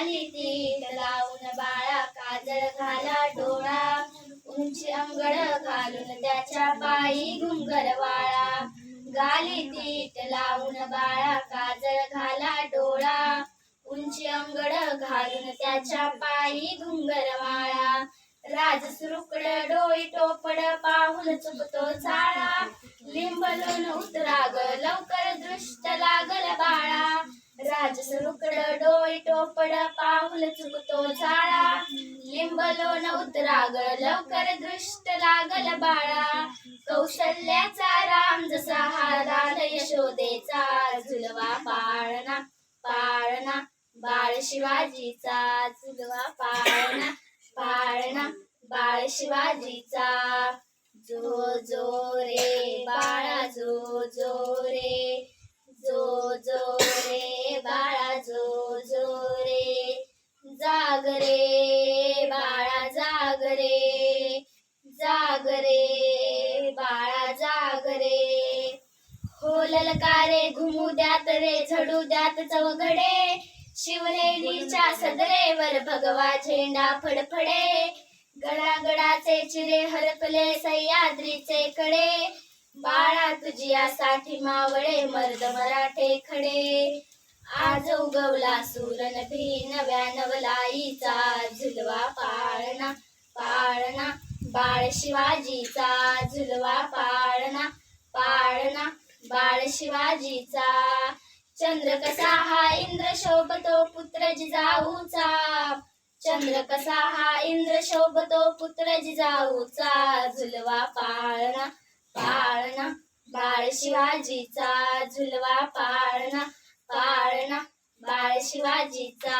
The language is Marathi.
आली ती लावून बाळा काजळ घाला डोळा. उंची अंगड घालून त्याच्या पायी घुंगर वाळा. गाली तीट लावून बाळा काजळ घाला डोळा. उंची अंगड घालून त्याच्या पायी घुंगर वाळा. राज सुरुकड डोळी टोपड पाहून चुकतो चाळा लिंबलून उतराग लवकर दृष्ट लागल बाळा. राज सुरुकड डोई टोपड पाहुल चुकतो झाळा. लिंबलोन उतराग लवकर दृष्ट लागल बाळा. कौशल्याचा राम जसा हा राध यशोदेचा झुलवा पाळणा पाळणा. बाळ शिवाजीचा झुलवा पाळणा पाळणा. बाळ शिवाजीचा. जो जो रे बाळा जो जो जागरे बाळा जागरे जागरे बाळा जागरे. हो ललकारे घुमू द्यात रे झडू द्यात चवघडे शिवनेरीच्या सदरेवर भगवा झेंडा फडफडे. गडागडाचे चिरे हरपले सह्याद्रीचे कडे. बाळा तुझियासाठी मावळे मर्द मराठे खडे. आज उगवला सुरण भी नव्या नवलाईचा झुलवा पाळणा पाळणा बाळ शिवाजीचा झुलवा पाळणा पाळणा बाळ शिवाजीचा. चंद्र कसा हा इंद्र शोभतो पुत्र जिजाऊचा चंद्र कसा हा इंद्र शोभतो पुत्र जिजाऊचा झुलवा पाळणा पाळणा बाळ शिवाजीचा झुलवा पाळणा पाळ बाळ शिवाजीचा.